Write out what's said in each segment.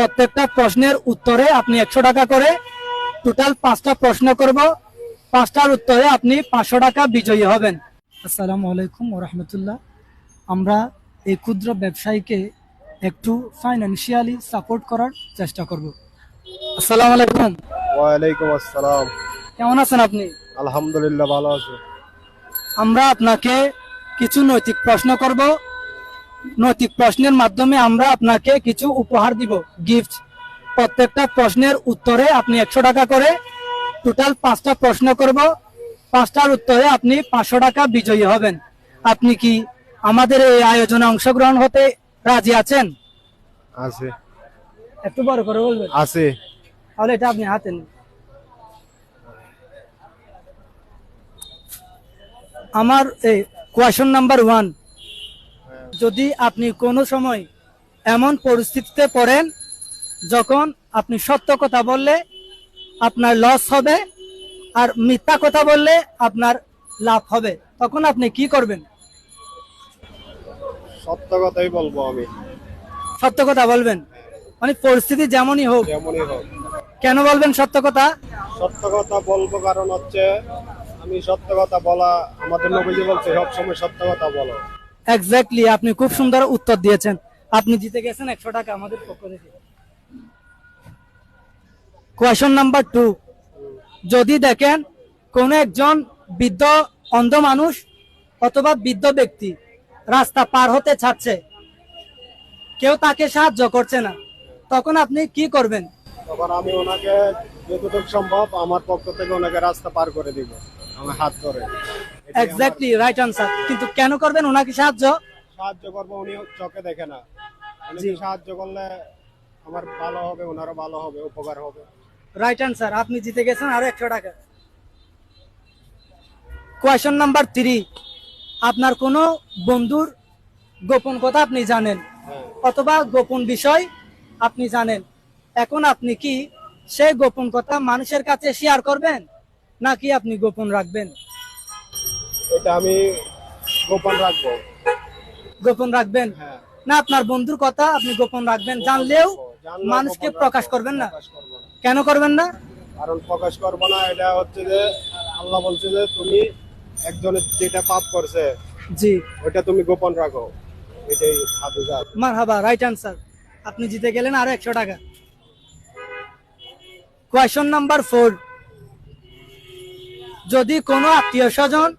প্রত্যেকটা প্রশ্নের উত্তরে আপনি একশো টাকা করে টোটাল পাঁচটা প্রশ্ন করব। পাঁচটার উত্তরে আপনি পাঁচশো টাকা বিজয়ী হবেন। আসসালামু আলাইকুম রহমতুল্লাহ। আমরা এই ক্ষুদ্র ব্যবসায়ীকে একটু ফাইন্যান্সিয়ালি সাপোর্ট করার চেষ্টা করব। আসসালামু আলাইকুম। ওয়ালাইকুম আসসালাম। কেমন আছেন আপনি? আলহামদুলিল্লাহ ভালো আছি। আমরা আপনাকে কিছু নৈতিক প্রশ্ন করব। নৈতিক প্রশ্নের মাধ্যমে আমরা আপনাকে কিছু উপহার দিব গিফট প্রত্যেকটা প্রশ্নের উত্তরে আপনি একশো টাকা করে টোটাল পাঁচটা প্রশ্ন করব। পাঁচটার উত্তরে আপনি পাঁচশো টাকা বিজয়ী হবেন। আপনি কি আমাদের এই আয়োজনে অংশগ্রহণ হতে রাজি আছেন? আছে। একটু বড় করে বলবেন? আছে। তাহলে এটা আপনি হাতে নিন। আমার এই কোয়েশন নাম্বার ওয়ান যদি আপনি কোনো সময় এমন পরিস্থিতিতে পড়েন যখন আপনি সত্য কথা বললে আপনার লস হবে আর মিথ্যা কথা বললে আপনার লাভ হবে তখন আপনি কি করবেন? সত্য কথাই বলব আমি। সত্য কথা বলবেন? মানে পরিস্থিতি যেমনই হোক। যেমনই হোক। কেন বলবেন সত্য কথা? সত্য কথা বলব কারণ হচ্ছে আমি সত্য কথা বলা আমাদের নবীজি বলছে সবসময় সত্য কথা বলো। এক্স্যাক্টলি আপনি খুব সুন্দর উত্তর দিয়েছেন। আপনি জিতে গেছেন একশো টাকা আমাদের পক্ষ থেকে। কোয়েশন নাম্বার টু যদি দেখেন কোন একজন বৃদ্ধ অন্ধ মানুষ অথবা বৃদ্ধ ব্যক্তি রাস্তা পার হতে ছাড়ছে, কেউ তাকে সাহায্য করছে না, তখন আপনি কি করবেন? তখন আমি ওনাকে যতটুকু সম্ভব আমার পক্ষ থেকে ওনাকে রাস্তা পার করে দিব। আমার হাত ধরে। এক্স্যাক্টলি রাইট আনসার কিন্তু কেন করবেন? ওনাকে সাহায্য? সাহায্য করব উনি চোখে দেখে না। জি। সাহায্য করলে আমার ভালো হবে ওনারও ভালো হবে উপকার হবে? রাইট আনসার আপনি জিতে গেছেন আরও একশো টাকা। কোয়েশন নাম্বার থ্রি আপনার কোনো বন্ধুর গোপন কথা আপনি জানেন? হ্যাঁ। অথবা গোপন বিষয় আপনি জানেন? এখন আপনি কি সেই গোপন কথা মানুষের কাছে শেয়ার করবেন? নাকি আপনি গোপন রাখবেন? এটা আমি গোপন রাখব। গোপন রাখবেন? হ্যাঁ। না আপনার বন্ধুর কথা আপনি গোপন রাখবেন। জানলেও মানুষকে প্রকাশ করবেন না। কেন করবেন না? কারণ প্রকাশ করব না এটা হচ্ছে যে আল্লাহ বলছে যে তুমি একজনের যেটা পাপ করছে জি। ওইটা তুমি গোপন রাখো। এটাই হাদিজাত মার হাবা রাইট আনসার আপনি জিতে গেলেন আরও একশো টাকা। কোয়েশন নাম্বার ফোর যদি কোনো আত্মীয় স্বজন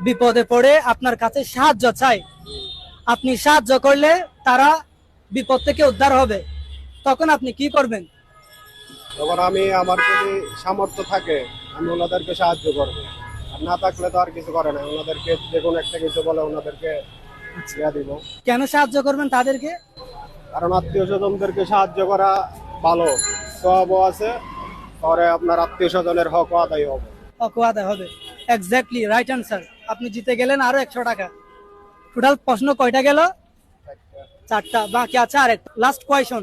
বিপদে পড়ে আপনার কাছে সাহায্য চায় আপনি সাহায্য করলে তারা বিপদ থেকে উদ্ধার হবে। তখন আপনি কি করবেন? তখন আমি আমার যদি সামর্থ্য থাকে আমি ওনাদেরকে সাহায্য করব। আর না থাকলে তো আর কিছু করে না। ওনাদেরকে যে কোনো একটা কিছু বলে ওনাদেরকে দেওয়া দিব। কেন সাহায্য করবেন তাদেরকে? কারণ আত্মীয় স্বজনদেরকে সাহায্য করা ভালো। সবও আছে পরে আপনার আত্মীয় স্বজনের হক আদায় হবে। অকুয়াদা হবে। এক্স্যাক্টলি রাইট আনসার আপনি জিতে গেলেন আরও একশো টাকা। টোটাল প্রশ্ন কয়টা গেল? চারটা। বাকি আছে আরেক। লাস্ট কোয়েশন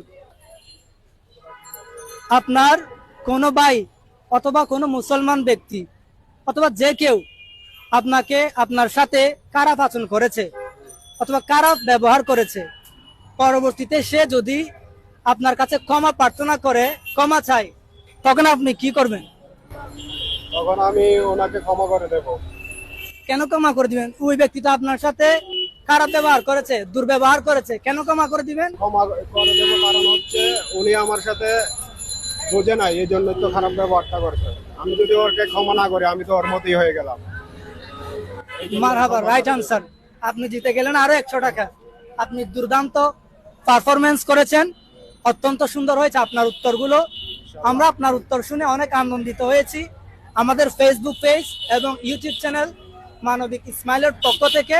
আপনার কোনো ভাই অথবা কোনো মুসলমান ব্যক্তি অথবা যে কেউ আপনাকে আপনার সাথে খারাপ আচরণ করেছে অথবা খারাপ ব্যবহার করেছে, পরবর্তীতে সে যদি আপনার কাছে ক্ষমা প্রার্থনা করে, ক্ষমা চায়, তখন আপনি কি করবেন? তখন আমি ওনাকে ক্ষমা করে দেব। কেন ক্ষমা করে দিবেন? ওই ব্যক্তি তো আপনার সাথে খারাপ ব্যবহার করেছে দুর্ব্যবহার করেছে। কেন ক্ষমা করে দিবেন? ক্ষমা করে দেবো কারণ হচ্ছে উনি আমার সাথে বোঝে নাই এই জন্য তো খারাপ ব্যবহারটা করছে। আমি যদি ওরকে ক্ষমা না করি আমি তো ওর মতোই হয়ে গেলাম। মার হাবার রাইট আনসার আপনি জিতে গেলেন আরও একশো টাকা। আপনি দুর্দান্ত পারফরমেন্স করেছেন। অত্যন্ত সুন্দর হয়েছে আপনার উত্তরগুলো। আমরা আপনার উত্তর শুনে অনেক আনন্দিত হয়েছি। আমাদের ফেসবুক পেজ এবং ইউটিউব চ্যানেল মানবিক ইসমাইলের পক্ষ থেকে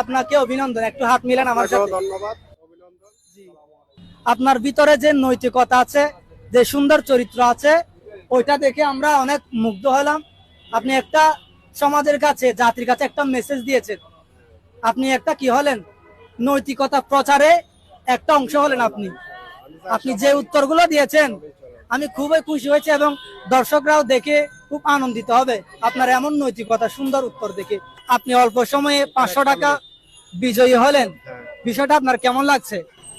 আপনাকে অভিনন্দন। একটু হাত মিলেন আমার সাথে। ধন্যবাদ। আপনার ভিতরে যে নৈতিকতা আছে যে সুন্দর চরিত্র আছে ওইটা দেখে আমরা অনেক মুগ্ধ হলাম। আপনি একটা সমাজের কাছে জাতির কাছে একটা মেসেজ দিয়েছেন। আপনি একটা কি হলেন? নৈতিকতা প্রচারে একটা অংশ হলেন আপনি। আপনি যে উত্তরগুলো দিয়েছেন আমি খুবই খুশি হয়েছি এবং দর্শকরাও দেখে খুব আনন্দিত হবে। আপনার এমন নৈতিকতা সুন্দর উত্তর দেখে। আপনি অল্প সময়ে পাঁচশো টাকা বিজয়ী হলেন। বিষয়টা আপনার কেমন লাগছে?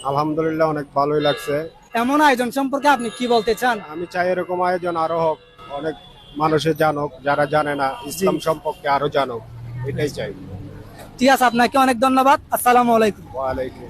আলহামদুলিল্লাহ অনেক ভালোই লাগছে। এমন আয়োজন সম্পর্কে আপনি কি বলতে চান? আমি চাই এরকম আয়োজন আরও হোক অনেক মানুষের জানুক যারা জানে না ইসলাম সম্পর্কে আরও জানুক এটাই চাই। ঠিক আছে আপনাকে অনেক ধন্যবাদ। আসসালামু আলাইকুম। ওয়ালাইকুম